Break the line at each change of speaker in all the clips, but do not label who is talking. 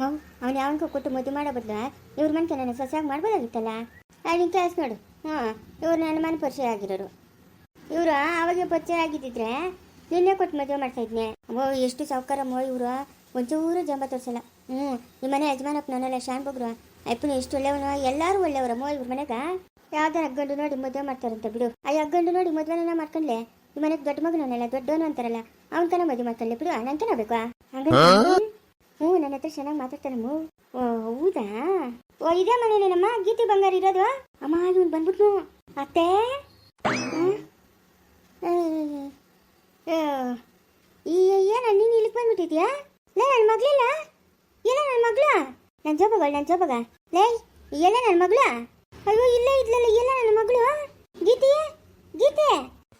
ಮಗು ಅವನು ಯಾವನಿಗೂ ಕೊಟ್ಟು ಮದುವೆ ಮಾಡೋ ಬದಲು ಇವ್ರ ಮನೆ ನನ್ನ ಸೊಸೆಯಾಗಿ ಮಾಡ್ಬೋದಾಗಿತ್ತಲ್ಲ? ನಿನ್ನ ಕ್ಲಾಸ್ ನೋಡು. ಹಾಂ ಇವ್ರು ನನ್ನ ಮನೆ ಪರಿಚಯ ಆಗಿರೋರು. ಇವರು ಅವಾಗೆ ಪರಿಚಯ ಆಗಿದ್ದಿದ್ರೆ ನಿನ್ನೆ ಕೊಟ್ಟು ಮದುವೆ ಮಾಡ್ತಾ ಇದ್ನೆ. ಓ ಎಷ್ಟು ಸಾವುಕಾರಮ್ಮ ಇವರು. ಒಂಚೂರು ಜಂಬ ತೋರಿಸಲ್ಲ. ಹ್ಞೂ ಈ ಮನೆ ಯಜಮಾನಪ್ಪ ನನ್ನೆಲ್ಲ ಶಾನ್ ಬಗ್ರು. ಅಪ್ಪನ ಎಷ್ಟು ಒಳ್ಳೆಯವನು ಎಲ್ಲರೂ ಒಳ್ಳೆಯವರಮ್ಮ ಇವ್ರ ಮನೆಗೆ. ಯಾವ್ದಾರ ಅಗ್ಗಂಡು ನೋಡಿ ಮದುವೆ ಮಾಡ್ತಾರಂತ ಬಿಡು. ಆ ಅಗ್ಗಂಡು ನೋಡಿ ಮದುವೆನ ಮಾಡ್ಕೊಂಡ್ಲೆ? ಈ ಮನೆಗೆ ದೊಡ್ಡ ಮಗನಲ್ಲ ದೊಡ್ಡವನು ಅಂತಾರಲ್ಲ ಅವನ ಕನ ಮದುವೆ ಮಾಡ್ಕೊಂಡ್ಲೆ ಬಿಡು ನಂತನ ಬೇಕಾ ಹಂಗಂತ ಹ್ಞೂ, ನನ್ನ ಹತ್ರ ಚೆನ್ನಾಗಿ ಮಾತಾಡ್ತಾನಮ್ಮ ಓ, ಹೌದಾ? ಓ, ಇದೇ ಮನೇನೇನಮ್ಮ ಗೀತೆ ಬಂಗಾರ ಇರೋದು? ಅಮ್ಮ ಇವ್ನು ಬಂದ್ಬಿಟ್ನು. ಅತ್ತೆ? ಏನ, ನೀನು ಇಲ್ಲಿಗೆ ಬಂದ್ಬಿಟ್ಟಿದ್ಯಾ? ಲೇ ನನ್ನ ಮಗಳಿಲ್ಲ ಎಲ್ಲ ನನ್ನ ಮಗಳು? ನನ್ನ ಜೋಬಗಳು ನನ್ನ ಜೋಬಗ. ಲೇ, ಎಲ್ಲ ನನ್ನ ಮಗಳು? ಅಯ್ಯೋ, ಇಲ್ಲೇ ಇದ್ಲಲ್ಲ, ಎಲ್ಲ ನನ್ನ ಮಗಳು? ಗೀತೆ? ಗೀತೆ?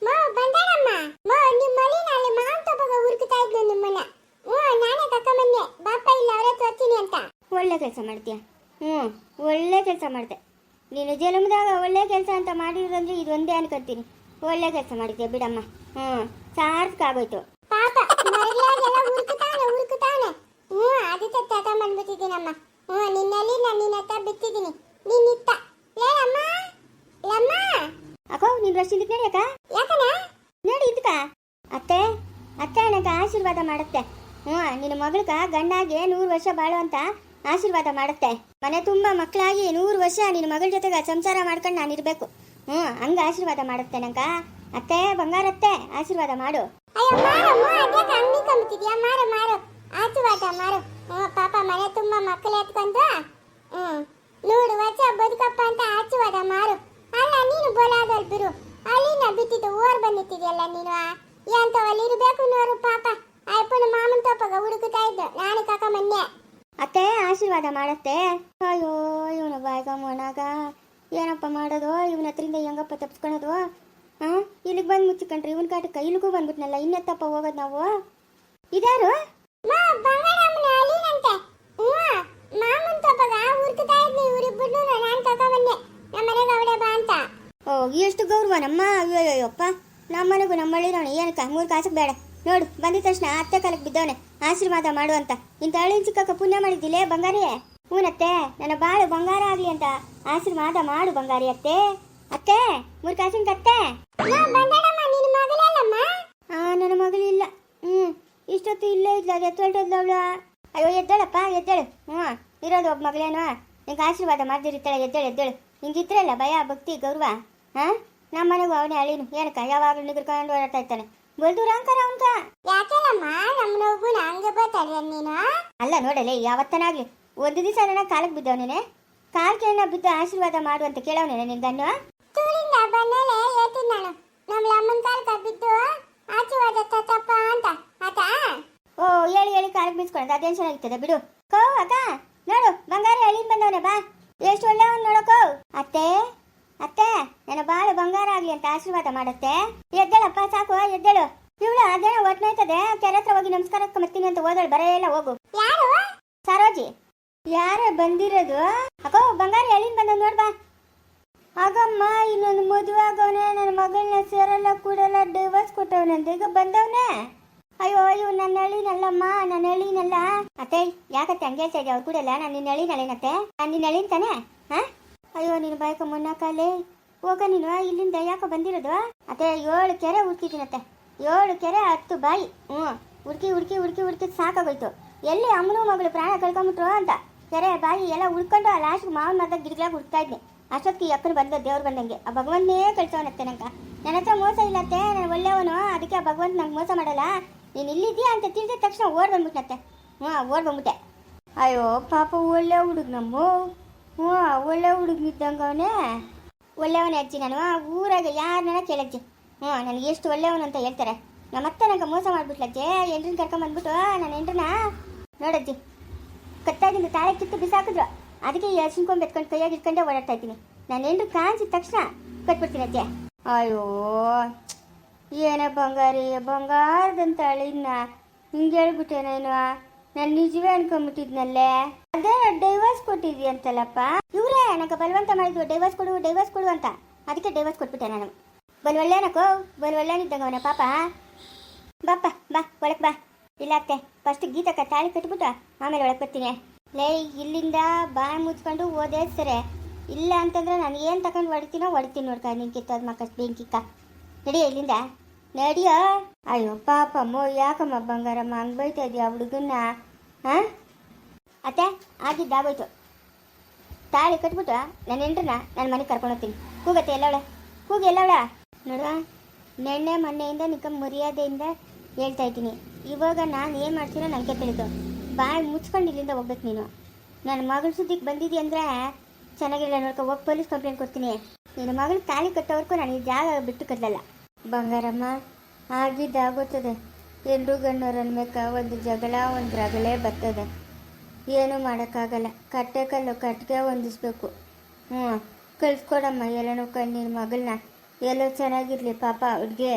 ಮಾ, ಬಂದಾಳಮ್ಮ. ಮಾ ನಿಮ್ಮ ಮನೆ ನಾಳೆ ಮಾಂತ ಬಗ ನಿಮ್ಮನ್ನ ಹ್ಞೂ ನಾನೇ ಕಕ್ಕಮನ್ನೆ ಬಾಪ ಇಲ್ಲ ಅವರೇ ತೋರ್ತೀನಿ ಅಂತ
ಒಳ್ಳೆ ಕೆಲಸ ಮಾಡ್ತೀಯ? ಹ್ಞೂ ಒಳ್ಳೆ ಕೆಲಸ ಮಾಡಿದೆ. ನೀನು ಜನ್ಮದಾಗ ಒಳ್ಳೆ ಕೆಲಸ ಅಂತ ಮಾಡಿರೋದಂದ್ರೆ ಇದೊಂದೇ ಅನ್ಕೊಳ್ತೀನಿ ಒಳ್ಳೆ ಕೆಲಸ ಮಾಡಿದ್ಯಾ ಬಿಡಮ್ಮ? ಹ್ಞೂ ಸಾರ್ಥಕ ಆಗೋಯ್ತು.
ಪಾಪ ಹ್ಞೂ ಅದಕ್ಕೆ ತಗೊಂಬಂದ್ಬಿಟ್ಟಿದ್ದೀನಮ್ಮ ಹ್ಞೂ ನಿನ್ನಲ್ಲಿ ನಾನು ನಿನ್ನ ಹತ್ರ ಬಿತ್ತಿದ್ದೀನಿ ನೀನ್ ಇತ್ತ ಲಮ್ಮ
ಅಕ್ಕೋ ನೀನು ರಶ್ ಇದಕ್ಕೆ ನಡಿಯಕ್ಕ
ಯಾಕನ
ನೋಡಿ ಇದಕ್ಕ. ಅತ್ತೆ ಅತ್ತೆ ನನಗೆ ಆಶೀರ್ವಾದ ಮಾಡುತ್ತೆ. ಹ್ಞೂ ನಿನ್ನ ಮಗಳಕ ಗಂಡಾಗೆ ನೂರು ವರ್ಷ ಬಾಳು ಅಂತ ಆಶೀರ್ವಾದ ಮಾಡುತ್ತೆ. ಮನೆ ತುಂಬ ಮಕ್ಕಳಾಗಿ ನೂರು ವರ್ಷ ನಿನ್ನ ಮಗಳ ಜೊತೆಗೆ ಸಂಸಾರ ಮಾಡ್ಕೊಂಡು ನಾನು ಇರಬೇಕು. ಹ್ಞೂ, ಹಂಗೆ ಆಶೀರ್ವಾದ ಮಾಡುತ್ತೆ ನಂಗ. ಅತ್ತೆ ಬಂಗಾರತ್ತೆ ಆಶೀರ್ವಾದ ಮಾಡು.
ಅಯ್ಯೋ ಮಾರು ಮೋ ಅದಕ್ಕೆ ಅಂಗಡಿ ಕಂಬಿಟ್ಟಿದ್ಯಾ ಮಾರು ಮಾರು ಆಚುವಾದ ಮಾರು ಹ್ಞೂ, ಪಾಪ ಮನೆ ತುಂಬ ಮಕ್ಕಳು ಎತ್ಕೊಂಡು ನೂರು ವರ್ಷ ಬದುಕಪ್ಪ ಅಂತ ಆಶೀರ್ವಾದ ಮಾಡು. ಅಲ್ಲ, ನೀನು ಬೋಲಾದಲ್ ಬಿರು ಅಲ್ಲಿನ ಬಿಟ್ಟಿದ್ದು ಓರ್ ಬಂದಿಟ್ಟಿದ್ಯಲ್ಲ ನೀನು ಎಂತವಲ್ಲಿ ಇರಬೇಕು ನೋರು ಪಾಪ. ಅಯ್ಯಪ್ಪನ ಮಾಮನ್ ತಪ್ಪಗ ಹುಡುಕುತ್ತಾ ಇದ್ದು. ನಾನು ಕಾಕ ಮೊನ್ನೆ.
ಅತ್ತೆ ಆಶೀರ್ವಾದ ಮಾಡತ್ತೆ. ಅಯ್ಯೋ ಇವನ ಬಾಯ್ಗ ಮೊಣಗ ಏನಪ್ಪ ಮಾಡೋದು? ಇವನ ಹತ್ರಿಂದ ಹೆಂಗಪ್ಪ ತಪ್ಸ್ಕೊಳೋದು? ಹಾಂ ಇಲ್ಲಿಗೆ ಬಂದು ಮುಚ್ಚಿಕೊಂಡ್ರಿ ಇವನ್ ಕಾಟ ಇಲ್ಲಿಗೂ ಬಂದ್ಬಿಟ್ನಲ್ಲ ಇನ್ನೆತ್ತಪ್ಪ ಹೋಗೋದು ನಾವು?
ಇದಾರು
ಓ ಎಷ್ಟು ಗೌರವ ನಮ್ಮ ಅಯ್ಯೋಯ್ಯಪ್ಪ ನಮ್ಮ ಮನೆಗೂ ನಮ್ಮ ಹಳ್ಳಿರೋಣ ಏನಕ್ಕ ಮೂರು ಕಾಸಕ್ಕೆ ಬೇಡ. ನೋಡು ಬಂದಿದ ತಕ್ಷಣ ಅತ್ತೆ ಕಾಲಕ್ಕೆ ಬಿದ್ದವನೆ. ಆಶೀರ್ವಾದ ಮಾಡು ಅಂತ. ಇಂಥ ಹಳ್ಳಿನ ಚಿಕ್ಕಕ್ಕ ಪುಣ್ಯ ಮಾಡಿದ್ದಿಲ್ಲೇ ಬಂಗಾರಿ ಹೂನತ್ತೆ, ನನ್ನ ಬಾಳು ಬಂಗಾರ ಆಗ್ಲಿ ಅಂತ ಆಶೀರ್ವಾದ ಮಾಡು ಬಂಗಾರಿ ಅತ್ತೆ. ಅತ್ತೆ ಮೂರು ಅತ್ತೆ. ಕತ್ತೆ ಆ, ನನ್ನ ಮಗಳಿಲ್ಲ ಹ್ಞೂ ಇಷ್ಟೊತ್ತು ಇಲ್ಲೇ ಇದ್ಲ ಅವಳು. ಅಯ್ಯೋ, ಎದ್ದೇಳಪ್ಪ, ಎದ್ದೇಳು. ಹ್ಞೂ ಇರೋದು ಒಬ್ಬ ಮಗಳೇನೋ. ನಿಂಗೆ ಆಶೀರ್ವಾದ ಮಾಡ್ದಿರ್ತಾಳೆ ಎದ್ದೇಳು ಎದ್ದೇಳು. ಹಿಂಗಿದ್ರಲ್ಲ ಭಯ, ಭಕ್ತಿ, ಗೌರವ. ಹಾಂ? ನಮ್ಮ ಮನೆಗೂ ಅವನೇ ಅಳಿನು. ಏನಕ್ಕ, ಯಾವಾಗಲೂ ನಿಗ್ರಕೊಂಡು ಓಡಾಡ್ತಾ ಇರ್ತಾನೆ. ಬಲ್ದು ರಾಂಕರ ಅವಂತ
ಯಾಕೆಲ್ಲಮ್ಮ? ನಮ್ಮ ನೋವು ನಂಗೆ ಬರ್ತಾಳೆ ನೀನು?
ಅಲ್ಲ ನೋಡಲೆ ಯಾವತ್ತನಾಗ್ಲಿ. ಒಂದು ದಿವಸ ನನ್ನ ಕಾಲಕ್ಕೆ ಬಿದ್ದವನೇನೆ? ಕಾಲ್ ಕೇಳ ಬಿದ್ದು ಆಶೀರ್ವಾದ ಮಾಡು ಅಂತ ಕೇಳವನೇನೆ ನಿಂಗನ್ನು
ತೂಳಿಂದ ಬಂದಲೆ ಹೇಳ್ತೀನಿ ನಾನು. ನಮ್ಮ ಅಮ್ಮನ ಕಾಲ್ಕ ಬಿದ್ದು ಆಶೀರ್ವಾದ ತಪ್ಪ ಅಂತ. ಆತ?
ಓ ಹೇಳಿ ಹೇಳಿ ಕಾಲಕ್ಕೆ ಬೀಸ್ಕೊಳ್ಳೋದು. ಅದೇನು ಚೆನ್ನಾಗಿರ್ತದೆ ಬಿಡು. ಕೋ ಅಕ್ಕ. ನೋಡು ಬಂಗಾರ ಅಳಿನ್ ಬಂದವನೇ ಬಾ. ಎಷ್ಟು ಒಳ್ಳೆಯವನ್ ನೋಡಕೋ ಅತ್ತೆ? ಅತ್ತೆ ನನ್ನ ಬಾಳು ಬಂಗಾರ ಆಗ್ಲಿ ಅಂತ ಆಶೀರ್ವಾದ ಮಾಡತ್ತೆ. ಎದ್ದೇಳಪ್ಪ ಸಾಕು ಎದ್ದೇಳು. ಇವಳು ಅದೇ ಒಟ್ನೋಯ್ತದೆ ಕೆರೆ ಹತ್ರ ಹೋಗಿ ನಮಸ್ಕಾರ ಮತ್ತೀನಿ ಅಂತ ಓದಳು ಬರೇ ಇಲ್ಲ ಹೋಗು.
ಯಾರು?
ಸರೋಜಿ ಯಾರ ಬಂದಿರೋದು? ಅಕ್ಕೋ ಬಂಗಾರ ಎಳಿನ್ ಬಂದ ನೋಡ್ಬಾ ಆಗಮ್ಮ ಇನ್ನೊಂದು ಮದುವೆ ಆಗವನೆ ನನ್ನ ಮಗಳನ್ನ ಸೇರಲ್ಲ ಕೂಡಲ್ಲ ಡೈವರ್ಸ್ ಕೊಟ್ಟವನಂತ ಈಗ ಬಂದವನೆ. ಅಯ್ಯೋ ಇವ್ ನನ್ನ ಹಳ್ಳಿನಲ್ಲಮ್ಮ ನನ್ನ ಹಳ್ಳಿನಲ್ಲ ಅತ್ತೆ ಯಾಕತ್ತೆ ಹಂಗೆ ಹೇಳ್ತಾ ಅವ್ರು ಕೂಡಲ್ಲ ನಾನು ನಿನ್ನ ಹಳ್ಳಿನಲ್ಲೇನತ್ತೆ ನಾನು ನಿನ್ನ ಹಳ್ಳಿನ ತಾನೆ? ಹಾ? ಅಯ್ಯೋ, ನೀನು ಬಾಯ್ಕ ಮೊನ್ನಕಾಲೆ ಹೋಗ ನೀನು ಇಲ್ಲಿಂದ ಯಾಕೋ ಬಂದಿರೋದು? ಅದೇ, ಏಳು ಕೆರೆ ಹುಡ್ಕಿದ್ದೀನತ್ತೆ. ಏಳು ಕೆರೆ, ಹತ್ತು ಬಾಯಿ. ಹ್ಞೂ. ಹುಡ್ಕಿ ಹುಡ್ಕಿ ಹುಡ್ಕಿ ಹುಡ್ಕಿ ಸಾಕಾಗೋಯ್ತು. ಎಲ್ಲಿ ಅಮ್ಮನೂ ಮಗಳು ಪ್ರಾಣ ಕಳ್ಕೊಂಬಿಟ್ರು ಅಂತ. ಕೆರೆ ಬಾಯಿ ಎಲ್ಲ ಹುಡ್ಕೊಂಡು ಆ ಲಾಸ್ಟ್ಗೆ ಮಾವನ ಮರದ ಗಿಡಗಳಾಗ ಹುಡ್ತಾ ಇದ್ದೆ ಅಷ್ಟೊತ್ತಿಗೆ ಅಕ್ಕನ ಬಂದ ದೇವ್ರು ಬಂದಂಗೆ. ಆ ಭಗವಂತನೇ ಕಳ್ಸವನತ್ತೆ ನಂಗೆ. ನನ್ನ ಹತ್ರ ಮೋಸ ಇಲ್ಲತ್ತೆ, ನಾನು ಒಳ್ಳೆಯವನು, ಅದಕ್ಕೆ ಆ ಭಗವಂತ ನಂಗೆ ಮೋಸ ಮಾಡಲ್ಲ. ನೀನು ಇಲ್ಲಿದ್ದೀಯಾ ಅಂತ ತಿಳಿದ ತಕ್ಷಣ ಓಡ್ ಬಂದ್ಬಿಟ್ನತ್ತೆ. ಹ್ಞೂ, ಓಡ್ ಬಂದ್ಬಿಟ್ಟೆ. ಅಯ್ಯೋ, ಪಾಪ ಒಳ್ಳೆ ಹುಡುಗ ನಮ್ಮ. ಹ್ಞೂ, ಒಳ್ಳೆ ಹುಡುಗನಿದ್ದಂಗೆ ಅವನೇ. ಒಳ್ಳೆಯವನೇ ಅಜ್ಜಿ ನಾನು. ಊರಾಗ ಯಾರನ್ನ ಕೇಳಜ್ಜಿ ಹ್ಞೂ, ನನಗೆ ಎಷ್ಟು ಒಳ್ಳೆಯವನು ಅಂತ ಹೇಳ್ತಾರೆ. ನಮ್ಮ ನಂಗೆ ಮೋಸ ಮಾಡಿಬಿಟ್ಲಜ್ಜೆ ಎಂಟ್ರನ್ನ ಕರ್ಕೊಂಬಂದ್ಬಿಟ್ಟು ನನ್ನ ಎಂಟ್ರನ್ನ ನೋಡಜ್ಜಿ ಕತ್ತಾಗಿಂದ ತಾಳೆ ಕಿತ್ತು ಬಿಸಾಕಿದ್ರು. ಅದಕ್ಕೆ ಅರ್ಶಿನ್ಕೊಂಬ್ ಎತ್ಕೊಂಡು ಕೈಯಾಗಿ ಇಟ್ಕೊಂಡೆ ಓಡಾಡ್ತಾ ಇದ್ದೀನಿ. ನಾನು ಎಂಟ್ರು ಕಾಣಿಸಿದ ತಕ್ಷಣ ಕಟ್ಬಿಡ್ತೀನಿ ಅಜ್ಜೆ. ಅಯ್ಯೋ, ಏನೇ ಬಂಗಾರಿ, ಬಂಗಾರದಂತ ಅಳಿನ. ಹಿಂಗೆ ಹೇಳ್ಬಿಟ್ಟೇನೇನು ನಾನು ನಿಜವೇ ಅನ್ಕೊಂಡ್ಬಿಟ್ಟಿದ್ನಲ್ಲೇ? ಅದೇ ಡೈವರ್ಸ್ ಕೊಟ್ಟಿದ್ಯಂತಲ್ಲಪ್ಪ ಇವರೇ, ನನಗೆ ಬಲವಂತ ಮಾಡಿದ್ವಿ ಡೈವರ್ಸ್ ಕೊಡು ಡೈವರ್ಸ್ ಕೊಡು ಅಂತ. ಅದಕ್ಕೆ ಡೈವರ್ಸ್ ಕೊಟ್ಬಿಟ್ಟೆ ನಾನು. ಬಲ್ ಒಳ್ಳೆನಕೋ ಬಲ್ ಒಳ್ಳೆನಿದ್ದಂಗ ಅವನ ಪಾಪ. ಬಾಪ್ಪ, ಬಾ ಒಳಕ್ ಬಾ. ಇಲ್ಲ ಅತ್ತೆ ಫಸ್ಟ್ ಗೀತಕ್ಕ ತಾಳಿ ಕಟ್ಬಿಟ್ಟು ಆಮೇಲೆ ಒಳಗೆ ಬರ್ತೀನಿ. ಲೇ, ಇಲ್ಲಿಂದ ಬಾಯಿ ಮುಚ್ಕೊಂಡು ಓದೇ ಸರಿ. ಇಲ್ಲ ಅಂತಂದ್ರೆ ನಾನು ಏನು ತಗೊಂಡು ಹೊಡಿತೀನೋ ಹೊಡಿತೀನಿ ನೋಡ್ಕ ನಿಂಕಿತ್ತು ಅದು ಮಕ್ಕಳು ಬೆಂಕಿಕ್ಕ. ನಡಿಯ ಇಲ್ಲಿಂದ. ನಡಿಯ? ಅಯ್ಯೋ ಪಾಪಮ್ಮ ಯಾಕಮ್ಮ ಬಂಗಾರಮ್ಮ ಹಂಗೆ ಬೈತಾ ಇದೆಯಾ ಹುಡುಗನ್ನ ಹಾಂ ಅತ್ತೆ ಆಗಿದ್ದಾಗೋಯ್ತು ತಾಳಿ ಕಟ್ಬಿಟ್ಟು ನನ್ನ ಹೆಂಡ್ರನ್ನ ನನ್ನ ಮನೆಗೆ ಕರ್ಕೊಂಡು ಹೋಗ್ತೀನಿ. ಕೂಗತ್ತೆ ಎಲ್ಲವಳೆ? ಕೂಗಿ ಎಲ್ಲವಳ? ನೋಡುವ. ನೆನ್ನೆ ಮೊನ್ನೆಯಿಂದ ನಿಕ್ಕ ಮರ್ಯಾದೆಯಿಂದ ಹೇಳ್ತಾ ಇದ್ದೀನಿ. ಇವಾಗ ನಾನು ಏನು ಮಾಡ್ತೀನೋ ನನಗೆ ತಿಳಿದು. ಬಾಯಿ ಮುಚ್ಕೊಂಡು ಇಲ್ಲಿಂದ ಹೋಗ್ಬೇಕು ನೀನು. ನನ್ನ ಮಗಳ ಸುದ್ದಿಗೆ ಬಂದಿದ್ದಿ ಅಂದರೆ ಚೆನ್ನಾಗಿಲ್ಲ ನೋಡ್ಕೊ, ಹೋಗಿ ಪೊಲೀಸ್ ಕಂಪ್ಲೇಂಟ್ ಕೊಡ್ತೀನಿ. ನಿನ್ನ ಮಗಳು ತಾಳಿ ಕಟ್ಟೋವರೆಗೂ ನಾನು ಈ ಜಾಗ ಬಿಟ್ಟು ಕದಲಲ್ಲ ಬಂಗಾರಮ್ಮ, ಆಗಿದ್ದಾಗುತ್ತದೆ. ಎಲ್ಲರೂ ಗಣ್ಣವ್ರ ಅನ್ಬೇಕ ಒಂದು ಜಗಳ, ಒಂದು ರಗಳೇ ಬರ್ತದೆ ಏನು ಮಾಡೋಕ್ಕಾಗಲ್ಲ. ಕಟ್ಟೆ ಕಲ್ಲು ಕಟ್ಟಿಗೆ ಹೊಂದಿಸ್ಬೇಕು. ಹ್ಞೂ ಕಳ್ಸ್ಕೊಡಮ್ಮ ಎಲ್ಲನು ಕಣ್ಣಿನ ಮಗಳನ್ನ. ಎಲ್ಲೋ ಚೆನ್ನಾಗಿರ್ಲಿ ಪಾಪ ಅವ್ರಿಗೆ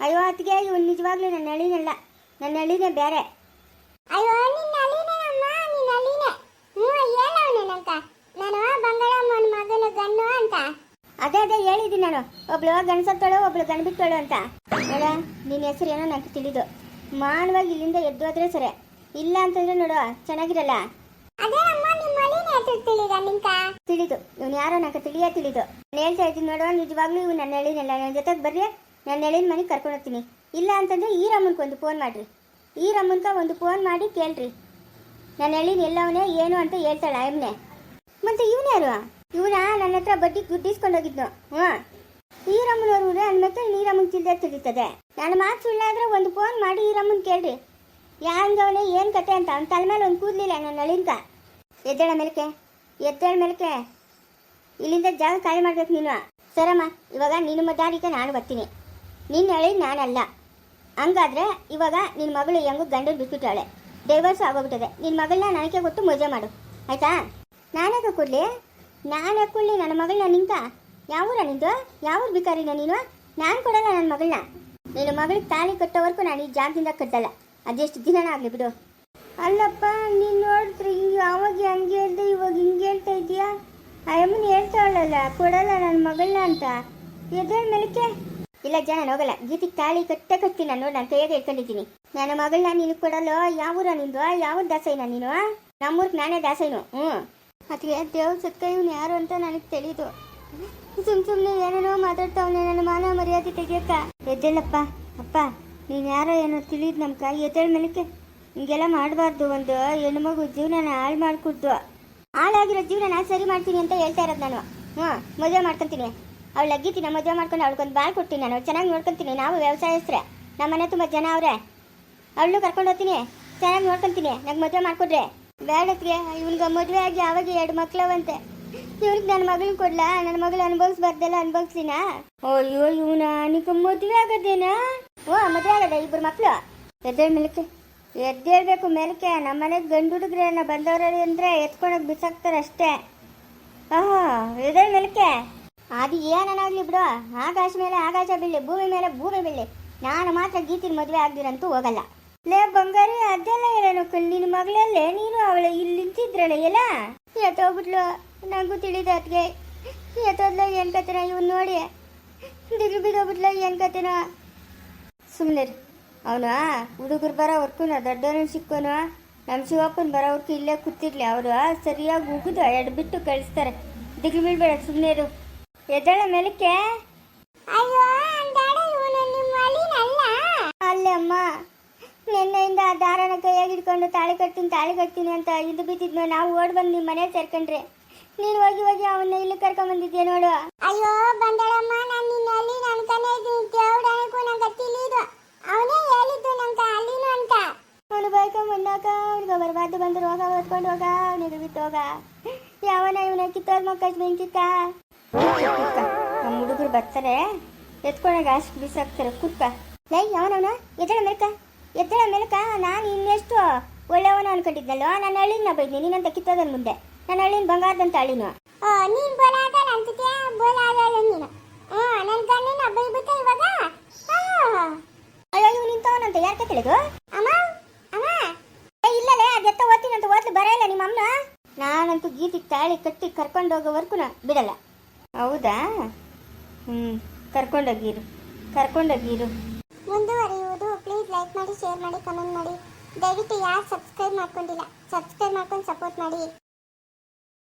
ಅಯ್ಯೋ, ಅತ್ತಿಗೆ ಇವ್ ನಿಜವಾಗ್ಲೂ ನನ್ನ ಹಳಿನಲ್ಲ ನನ್ನ ಹಳಿನ ಬೇರೆ.
ಅಯ್ಯೋ, ನಿನ್ನ ಹ್ಞೂ ನಾನು ಮಗನ ಗಣ್ಣು ಅಂತ.
ಅದೇ ಅದೇ ಹೇಳಿದ್ದೀನಿ ನಾನು. ಒಬ್ಳು ಗಣಸತ್ತೋಳು ಒಬ್ಳು ಗಂಡು ಬಿಟ್ಟೋಳು ಅಂತ. ನೋಡ ನಿನ್ನ ಹೆಸರು ಏನೋ ನನಗೆ ತಿಳಿದು. ಮಾನವಾಗಿ ಇಲ್ಲಿಂದ ಎದ್ದು ಎದ್ದೋದ್ರೆ ಸರಿ. ಇಲ್ಲ ಅಂತಂದ್ರೆ ನೋಡು ಚೆನ್ನಾಗಿರಲ್ಲ.
ತಿಳಿದ
ಇವ್ನು ಯಾರೋ ನನಗೆ ತಿಳಿಯ ತಿಳಿದು. ನಾನು ಹೇಳ್ತಾ ಇದ್ದೀನಿ ನೋಡೋ ನಿಜವಾಗ್ಲೂ ಇವ್ನು ನನ್ನ ಹೇಳಿನಲ್ಲ ನನ್ನ ಜೊತೆಗೆ ಬರ್ರಿ. ನನ್ನ ಹೇಳಿನ ಮನೆಗೆ ಕರ್ಕೊಂಡು ಹೋಗ್ತೀನಿ. ಇಲ್ಲ ಅಂತಂದ್ರೆ ಈ ರಮ್ಮನ್ಗೆ ಒಂದು ಫೋನ್ ಮಾಡಿರಿ. ಈ ರಮ್ಮನ್ಕ ಒಂದು ಫೋನ್ ಮಾಡಿ ಕೇಳ್ರಿ. ನನ್ನ ಹೇಳಿನ ಎಲ್ಲವನೇ ಏನು ಅಂತ ಹೇಳ್ತಾಳೆ ಇವನೇ ಮತ್ತೆ ಇವನು ಯಾರು? ಇವನ ನನ್ನ ಹತ್ರ ಬಡ್ಡಿ ದುಡ್ಡಿಸ್ಕೊಂಡೋಗಿದ್ನು ಹ್ಞೂ ಈ ರಮ್ಮನವ್ರು ಅನ್ಬೇಕು ನೀರಮ್ಮನ್ ರಮ್ಮನ್ ತಿಳಿದೇ ತಿಳಿತದೆ ನನ್ನ ಮಾತು ಸುಳ್ಳಾದ್ರೆ ಒಂದು ಫೋನ್ ಮಾಡಿ ಈ ರಮ್ಮನ್ ಕೇಳ್ರಿ. ಯಾಂಗವನೇ ಏನು ಕತೆ ಅಂತ? ಅವ್ನ ತಲೆ ಮೇಲೆ ಒಂದು ಕೂದಲಿಲ್ಲ ನನ್ನ ನಳಿನ್ಕ. ಎದ್ದೇಳ ಮೇಲಕ್ಕೆ. ಎದ್ದೇಳ ಮೇಲಕ್ಕೆ. ಇಲ್ಲಿಂದ ಜಾಗ ಖಾಲಿ ಮಾಡ್ಬೇಕು ನೀನು. ಸರಮ್ಮ, ಇವಾಗ ನಿನ್ನ ದಾರಿಗೆ ನಾನು ಬರ್ತೀನಿ. ನಿನ್ನ ಹೇಳಿ ನಾನಲ್ಲ. ಹಂಗಾದ್ರೆ ಇವಾಗ ನಿನ್ನ ಮಗಳು ಹೆಂಗು ಗಂಡನ ಬಿಟ್ಬಿಟ್ಟಾಳೆ. ಡೈವರ್ಸ್ ಆಗೋಗ್ಬಿಟ್ಟದೆ. ನಿನ್ನ ಮಗಳನ್ನ ನನಗೆ ಗೊತ್ತು ಮಜೆ ಮಾಡು. ಆಯ್ತಾ? ನಾನೇ ಕೊಡ್ಲಿ? ನಾನೇ ಹಾಕೊಳ್ಳಿ ನನ್ನ ಮಗಳನ್ನ ನಿಂತ. ಯಾವೂರ ನಿಂದು? ಯಾವ ಬೇಕಾರಿನ ನೀನು? ನಾನು ಕೊಡಲ್ಲ ನನ್ನ ಮಗಳನ್ನ. ನಿನ್ನ ಮಗಳಿಗೆ ತಾಳಿ ಕಟ್ಟೋವರೆಗೂ ನಾನು ಈ ಜಾಗದಿಂದ ಕಟ್ಟಲ್ಲ. ಅದೆಷ್ಟು ದಿನ ಆಗಲಿ ಬಿಡು. ಅಲ್ಲಪ್ಪ, ನೀನು ನೋಡಿದ್ರೆ ಯಾವಾಗ ಹಂಗೆ ಹೇಳ್ದೆ ಇವಾಗ ಹಿಂಗೆ ಹೇಳ್ತಾ ಇದೀಯಾ ಅಯ್ಯಮ್ಮನ ಹೇಳ್ತಾವಳಲ್ಲ ಕೊಡಲ್ಲ ನನ್ನ ಮಗಳನ್ನ ಅಂತ. ಎದ್ರ ಮೇಲಕ್ಕೆ. ಇಲ್ಲ ಜನ ಹೋಗಲ್ಲ. ಗೀತಿಗೆ ತಾಳಿ ಕಟ್ಟೆ ಕಟ್ತೀನಿ ನಾನು ನಾನು ಕೈಯಾಗ ಇಟ್ಕೊಂಡಿದ್ದೀನಿ ನನ್ನ ಮಗಳನ್ನ ನೀನು ಕೊಡಲ್ಲ? ಯಾವೂರ ನಿಂದು? ಯಾವ ದಾಸೈನ ನೀನು? ನಮ್ಮೂರ್ಗೆ ನಾನೇ ದಾಸೈನು ಹ್ಞೂ ಅದಕ್ಕೆ ದೇವ್ರ ಸತ್ಕ ಇವ್ನು ಯಾರು ಅಂತ ನನಗೆ ತಿಳಿದು. ಸುಮ್ ಸುಮ್ಮನೆ ಏನೇನೋ ಮಾತಾಡ್ತಾವನೆ ನನ್ನ ಮಾನ ಮರ್ಯಾದೆ ತೆಗಿಯಕ್ಕ. ಎದ್ದೇಳಪ್ಪ, ಅಪ್ಪ, ನೀನು ಯಾರೋ ಏನೋ ತಿಳಿದ್ ನಮ್ಕ ಎದ್ದೇಳ ಮೇಲಕ್ಕೆ? ಹಿಂಗೆಲ್ಲ ಮಾಡಬಾರ್ದು ಒಂದು ಹೆಣ್ಮಗು ಜೀವನನ ಹಾಳು ಮಾಡ್ಕೊಡ್ದು. ಹಾಳಾಗಿರೋ ಜೀವನ ಸರಿ ಮಾಡ್ತೀನಿ ಅಂತ ಹೇಳ್ತಾ ಇರೋದು ನಾನು. ಹ್ಞೂ, ಮದುವೆ ಮಾಡ್ಕೊತೀನಿ. ಅವ್ಳು ಲಗ್ಗಿತೀನಿ ಮದುವೆ ಮಾಡ್ಕೊಂಡು ಅವಳಿಗೊಂದು ಬಾಳ್ ಕೊಡ್ತೀನಿ ನಾನು. ಚೆನ್ನಾಗಿ ನೋಡ್ಕೊತೀನಿ. ನಾವು ವ್ಯವಸಾಯಸ್ರೆ ನಮ್ಮ ಮನೆ ತುಂಬ ಜನ ಅವರೇ. ಅವಳು ಕರ್ಕೊಂಡು ಹೋಗ್ತೀನಿ. ಚೆನ್ನಾಗಿ ನೋಡ್ಕೊಂತೀನಿ. ನಂಗೆ ಮದುವೆ ಮಾಡ್ಕೊಡ್ರೆ. ಬೇಡತ್ಗೆ ಇವನ್ಗೆ ಮದುವೆ ಆಗಿ ಅವಾಗ ಎರಡು ಮಕ್ಳವಂತೆ? ಇವ್ರಿಗೆ ನನ್ನ ಮಗಳನ್ನ ಕೊಡ್ಲಾ? ನನ್ನ ಮಗಳು ಅನುಭವಿಸ್ಬಾರ್ದೆಲ್ಲ ಅನುಭವಿಸ್ತೀನಾ ಅಯ್ಯೋ, ಇವನ ನಿಕ ಮದುವೆ ಆಗದೇನ? ಓ ಮದುವೆ ಆಗದ ಇಬ್ರು ಮಕ್ಳು? ಎದ್ದೇಳ ಮೇಲಕ್ಕೆ, ಎದ್ದೇಳ್ಬೇಕು ಮೇಲಕ್ಕೆ. ನಮ್ಮ ಮನೆಗೆ ಗಂಡು ಹುಡುಗ್ರನ್ನ ಬಂದವ್ರ ಅಂದ್ರೆ ಎತ್ಕೊಂಡೋಗಿ ಬಿಸಾಕ್ತಾರೆ ಅಷ್ಟೇ. ಆಹಾ ಎದ್ದೇಳ್ ಮೇಲಕ್ಕೆ. ಅದು ಏನಾಗ್ಲಿ ಬಿಡು. ಆಕಾಶ ಮೇಲೆ ಆಕಾಶ ಬೀಳಿ ಭೂಮಿ ಮೇಲೆ ಭೂಮಿ ಬೀಳಿ ನಾನು ಮಾತ್ರ ಗೀತಿನ ಮದುವೆ ಆಗ್ದಿರಂತೂ ಹೋಗಲ್ಲ. ಲೇ ಬಂಗಾರಿ, ಅದೆಲ್ಲ ಏನೇನು ನಿನ್ನ ಮಗಳಲ್ಲೇ ನೀನು ಅವಳ ಇಲ್ಲಿ ನಿಂತಿದ್ರಲ್ಲ ಎಲ್ಲ? ಎತ್ತೋಗ್ಬಿಟ್ಲು ನಂಗೂ ತಿಳಿದ ಅದ್ಗೆ ಎತ್ತೋದ್ಲ ಏನ್ ಕತೆನ ಇವ್ನು ನೋಡಿ. ದಿಗ್ಲು ಬಿದ್ದೋಗ್ಬಿಟ್ಲ ಏನ್ ಕತೆನ. ಸುಮ್ಮನೆ ಅವನು ಹುಡುಗರು ಬರೋವರ್ಕು ನಾ ದೊಡ್ಡವನು ಸಿಕ್ಕೋನು ನಮ್ಮ ಶಿವಪ್ಪನ ಬರೋವರ್ಕು ಇಲ್ಲೇ ಕೂತಿರ್ಲಿ. ಅವರು ಸರಿಯಾಗಿ ಉಗಿದು ಎಡ್ಬಿಟ್ಟು ಕಳಿಸ್ತಾರೆ. ದಿಗ್ಲು ಬೀಳ್ಬೇಡ ಸುಮ್ಮನೆ ಎದ್ದೇಳ ಮೇಲಕ್ಕೆ? ಅಲ್ಲೇ ಅಮ್ಮ. ನಿನ್ನೆಯಿಂದ ಆ ದಾರನ ಕೈಯಾಗಿ ಹಿಡ್ಕೊಂಡು ತಾಳಿ ಕಟ್ತೀನಿ ತಾಳಿ ಕಟ್ತೀನಿ ಅಂತ ಇದು ಬಿದ್ದಿದ್ನೋ ನಾವು ಓಡ್ ಬಂದು ನಿಮ್ಮ ಮನೆ ಸೇರ್ಕೊಂಡ್ರೆ. ನೀನು ಹೋಗಿ ಹೋಗಿ ಅವನ್ನ ಇಲ್ಲಿ ಕರ್ಕೊಂಬಂದಿದ್ಯಾ ನೋಡು.
ಅಯ್ಯೋ ಬಂದಳಮ್ಮ ನಾನು ನಿನ್ನ ಅಲ್ಲಿ ನನ್ನ ಕನೆ ಇದ್ದೀನಿ. ದೇವ್ಡನಕ್ಕೂ ನಂಗೆ ತಿಳಿದು ಅವನೇ ಹೇಳಿದ್ದು ನಂಗೆ ಅಲ್ಲಿನು ಅಂತ.
ಅವನು ಬೈಕೊಂಡ್ ಬಂದಾಗ ಅವ್ನಿಗೆ ಬರಬಾರ್ದು ಬಂದು ರೋಗ ಹೊತ್ಕೊಂಡು ಹೋಗ ಅವನಿಗೆ ಬಿಟ್ಟು ಹೋಗ. ಯಾವನ ಇವನ ಕಿತ್ತೋದ್ ಮಕ್ಕಳು ಬೆಂಕಿತ್ತ ನಮ್ಮ ಹುಡುಗರು ಬರ್ತಾರೆ. ಎತ್ಕೊಂಡಾಗ ಅಷ್ಟು ಬಿಸಾಕ್ತಾರೆ. ಕುಕ್ಕ ಲೈ ಯಾವನವನ? ಎದ್ದೇಳ ಮೇಲ್ಕ ಎದ್ದೇಳ ಮೇಲಕ ನಾನು ಇನ್ನೆಷ್ಟು ಒಳ್ಳೆಯವನು ಅನ್ಕೊಂಡಿದ್ನಲ್ಲೋ ನನ್ನ ಹಳ್ಳಿನ ಬೈದ್ನಿ ನೀನಂತ ಕಿತ್ತೋದನ್ ಮುಂದೆ. ನನ್ನ ಹಳ್ಳಿನ ಬಂಗಾರದಂತ ಹಳ್ಳಿನ?
ನೀನ್ ಬೋಲ ಆಗಲ್ಲ ಅಂತಿದ್ಯಾ? ಬೋಲ ಆಗಲ್ಲ ನೀನು. ನನ್ನ ಗಂಡನ ಬೈಬಿಟ್ಟೆ ಇವಾಗ?
ಅಯ್ಯೋ ಇವ್ ನಿಂತವನಂತ ಯಾಕೆ ತಿಳಿದು
ಅಮ್ಮ ಅಮ್ಮ.
ಇಲ್ಲಲೇ ಅದೆತ್ತ ಓದ್ತೀನಿ ಅಂತ ಓದ್ಲು ಬರಲ್ಲ ನಿಮ್ಮ ಅಮ್ಮ ನಾನಂತೂ ಗೀತಿಗೆ ತಾಳಿ ಕಟ್ಟಿ ಕರ್ಕೊಂಡು ಹೋಗೋವರೆಗೂ ನಾ ಬಿಡಲ್ಲ. ಹೌದಾ? ಹ್ಞೂ ಕರ್ಕೊಂಡೋಗಿರು ಕರ್ಕೊಂಡೋಗಿರು.
ಮುಂದುವರಿ. ಮಾಡಿ ಶೇರ್ ಮಾಡಿ ಕಮೆಂಟ್ ಮಾಡಿ. ದಯವಿಟ್ಟು ಯಾರು ಸಬ್ಸ್ಕ್ರೈಬ್ ಮಾಡ್ಕೊಂಡಿಲ್ಲ ಸಬ್ಸ್ಕ್ರೈಬ್ ಮಾಡ್ಕೊಂಡು ಸಪೋರ್ಟ್ ಮಾಡಿ.